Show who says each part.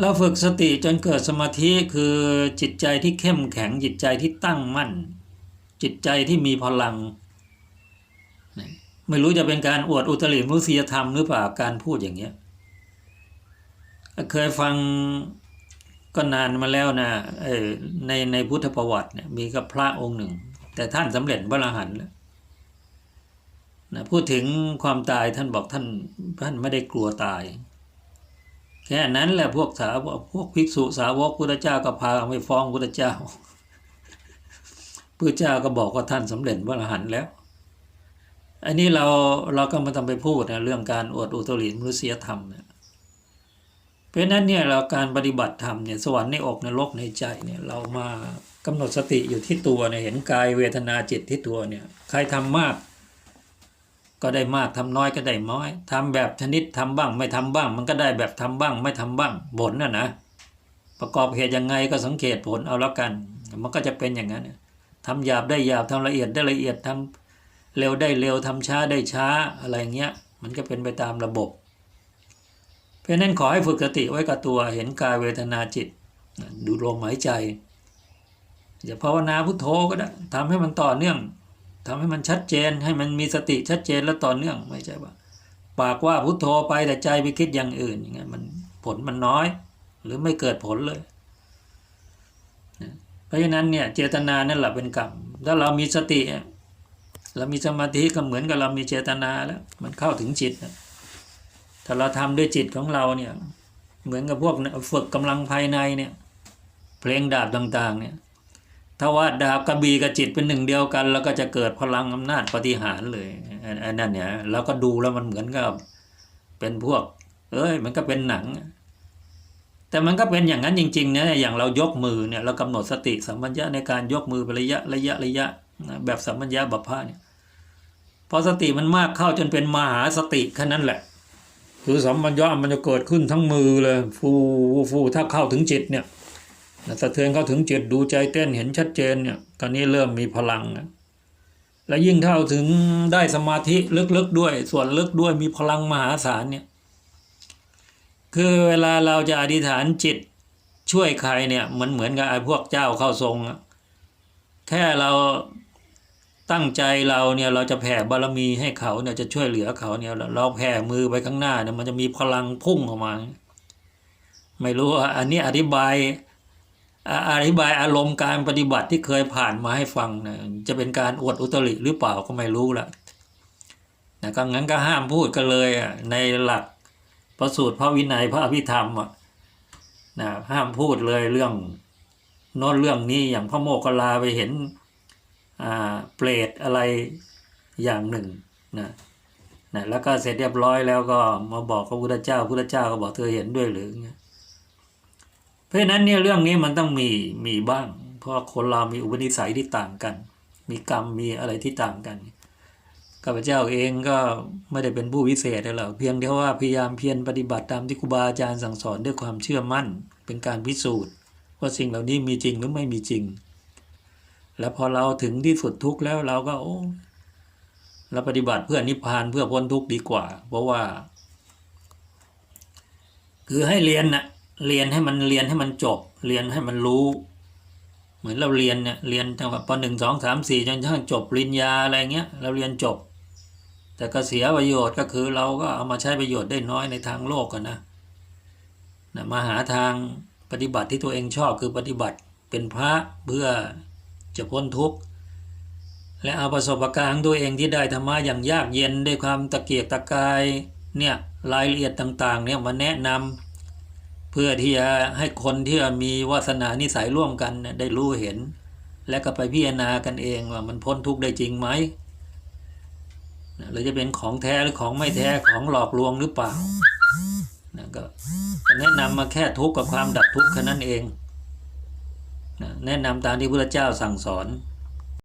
Speaker 1: เราฝึกสติจนเกิดสมาธิคือจิตใจที่เข้มแข็ง จิตใจที่ตั้งมั่น จิตใจที่มีพลัง ไม่รู้จะเป็นการอวดอุตริมนุษยธรรมหรือเปล่าการพูดอย่างเงี้ยเคยฟังก็นานมาแล้วนะในในพุทธประวัติเนี่ยมีกับพระองค์หนึ่ง แต่ท่านสำเร็จพระอรหันต์แล้วนะพูดถึงความตายท่านบอกท่านท่านไม่ได้กลัวตาย แค่นั้นแหละพวกสาวพวกภิกษุสาวกพุทธเจ้าก็พาไปฟ้องพุทธเจ้าพุทธเจ้าก็บอกว่าท่านสำเร็จพระอรหันต์แล้ว อันนี้เราเราก็มาต้องไปพูดนะเรื่องการอวดอุตริมนุษยธรรมเนี่ยเพราะนั้นเนี่ยเราการปฏิบัติธรรมเนี่ยสวรรค์ในอกนรกในใจเนี่ยเรามากำหนดสติอยู่ที่ตัวเนี่ยเห็นกายเวทนาจิตที่ตัวเนี่ยใครทำมาก ก็ได้มากทำน้อยก็ได้น้อยทำแบบชนิดทำบ้าง ไม่ทำบ้าง มันก็ได้แบบทำบ้าง ไม่ทำบ้างผลน่ะนะประกอบเหตุยังไงก็สังเกตผลเอาแล้วกัน มันก็จะเป็นอย่างนั้นเนี่ยทำหยาบได้หยาบทำละเอียดได้ละเอียดทำเร็วได้เร็วทำช้าได้ช้าอะไรเงี้ย มันก็เป็นไปตามระบบ เพราะฉะนั้นขอให้ฝึกสติไว้กับตัวเห็นกายเวทนาจิต ดูลมหายใจอย่าภาวนาพุทโธก็ได้ทำให้มันต่อเนื่อง ทำให้มันชัดเจนให้มันมีสติชัดเจนและต่อเนื่องไม่ใช่ว่า ปากว่าพุทโธไปแต่ใจไปคิดอย่างอื่นอย่างเงี้ยมันผลมันน้อย หรือไม่เกิดผลเลยเพราะฉะนั้นเนี่ยเจตนานั่นแหละเป็นกรรมถ้าเรามีสติเรามีสมาธิก็เหมือนกับเรามีเจตนาแล้วมันเข้าถึงจิตถ้าเราทำด้วยจิตของเราเนี่ยเหมือนกับพวกฝึกกำลังภายในเนี่ยเพลงดาบต่าง ๆ เนี่ย ถ้าว่าดาบกระบี่กับจิตเป็นหนึ่งเดียวกัน แล้วก็จะเกิดพลังอำนาจปฏิหารเลยอันอันนั้นเนี่ยเราก็ดูแล้วมันเหมือนกับเป็นพวก เอ้ย มันก็เป็นหนัง แต่มันก็เป็นอย่างนั้นจริงๆนะอย่างเรายกมือเนี่ยเรากำหนดสติสัมปัญญะในการยกมือเป็นระยะระยะระยะนะแบบสัมปัญญะบัพพะเนี่ยพอสติมันมากเข้าจนเป็นมหาสติแค่นั้นแหละ คือสัมปัญญะมันจะเกิดขึ้นทั้งมือเลย ฟูฟูถ้าเข้าถึงจิตเนี่ย สะเทือนเข้าถึงจิตดูใจเต้นเห็นชัดเจนเนี่ยตอนนี้เริ่มมีพลังนะและยิ่งเท่าถึงได้สมาธิลึกๆด้วย ส่วนลึกด้วยมีพลังมหาศาลเนี่ยคือเวลาเราจะอธิษฐานจิตช่วยใครเนี่ยเหมือนเหมือนกับไอ้พวกเจ้าเข้าทรงอะแค่เราตั้งใจเราเนี่ยเราจะแผ่บารมีให้เขาเนี่ยจะช่วยเหลือเขาเนี่ยเราแผ่มือไปข้างหน้าเนี่ยมันจะมีพลังพุ่งออกมา ไม่รู้อันนี้อธิบาย อธิบายอารมณ์การปฏิบัติที่เคยผ่านมาให้ฟังนะจะเป็นการอวดอุตริหรือเปล่าก็ไม่รู้ละนะก็งั้นก็ห้ามพูดกันเลยอะในหลักพระสูตรพระวินัยพระอภิธรรมอะนะห้ามพูดเลยเรื่องโน้นเรื่องนี้อย่างพระโมคคัลลาไปเห็นอ่าเปรตอะไรอย่างหนึ่งนะนะแล้วก็เสร็จเรียบร้อยแล้วก็มาบอกพระพุทธเจ้าพระพุทธเจ้าก็บอกเธอเห็นด้วยหรือ เพราะฉะนั้นเนี่ยเรื่องนี้มันต้องมีมีบ้าง เพราะคนเรามีอุปนิสัยที่ต่างกัน มีกรรมมีอะไรที่ต่างกันข้าพเจ้าเองก็ไม่ได้เป็นผู้วิเศษหรอกเพียงแต่ว่าพยายามเพียรปฏิบัติตามที่ครูบาอาจารย์สั่งสอนด้วยความเชื่อมั่น เป็นการพิสูจน์ว่าสิ่งเหล่านี้มีจริงหรือไม่มีจริง แล้วพอเราถึงที่สุดทุกข์แล้วเราก็โอ้เราปฏิบัติเพื่อนิพพานเพื่อพ้นทุกข์ดีกว่า เพราะว่า คือให้เรียนน่ะ เรียนให้มันเรียนให้มันจบ เรียนให้มันรู้ เหมือนเราเรียนเนี่ยเรียนตั้งแต่ปหนึ่งสองสามสี่จนกระทั่งจบปริญญาอะไรเงี้ยเราเรียนจบ แต่ก็เสียประโยชน์ก็คือเราก็เอามาใช้ประโยชน์ได้น้อยในทางโลกกันนะนะมาหาทางปฏิบัติที่ตัวเองชอบคือปฏิบัติเป็นพระเพื่อจะพ้นทุกข์และเอาประสบการณ์ตัวเองที่ได้ธรรมะอย่างยากเย็นด้วยความตะเกียกตะกายเนี่ยรายละเอียดต่างๆเนี่ยมาแนะนำ พื่อที่จะให้คนที่มีวาสนานิสัยร่วมกันได้รู้เห็น และก็ไปพิจารณากันเองว่ามันพ้นทุกข์ได้จริงไหมหรือจะเป็นของแท้หรือของไม่แท้ของหลอกลวงหรือเปล่านะก็แนะนำมาแค่ทุกข์กับความดับทุกข์แค่นั้นเองนะแนะนำตามที่พระเจ้าสั่งสอน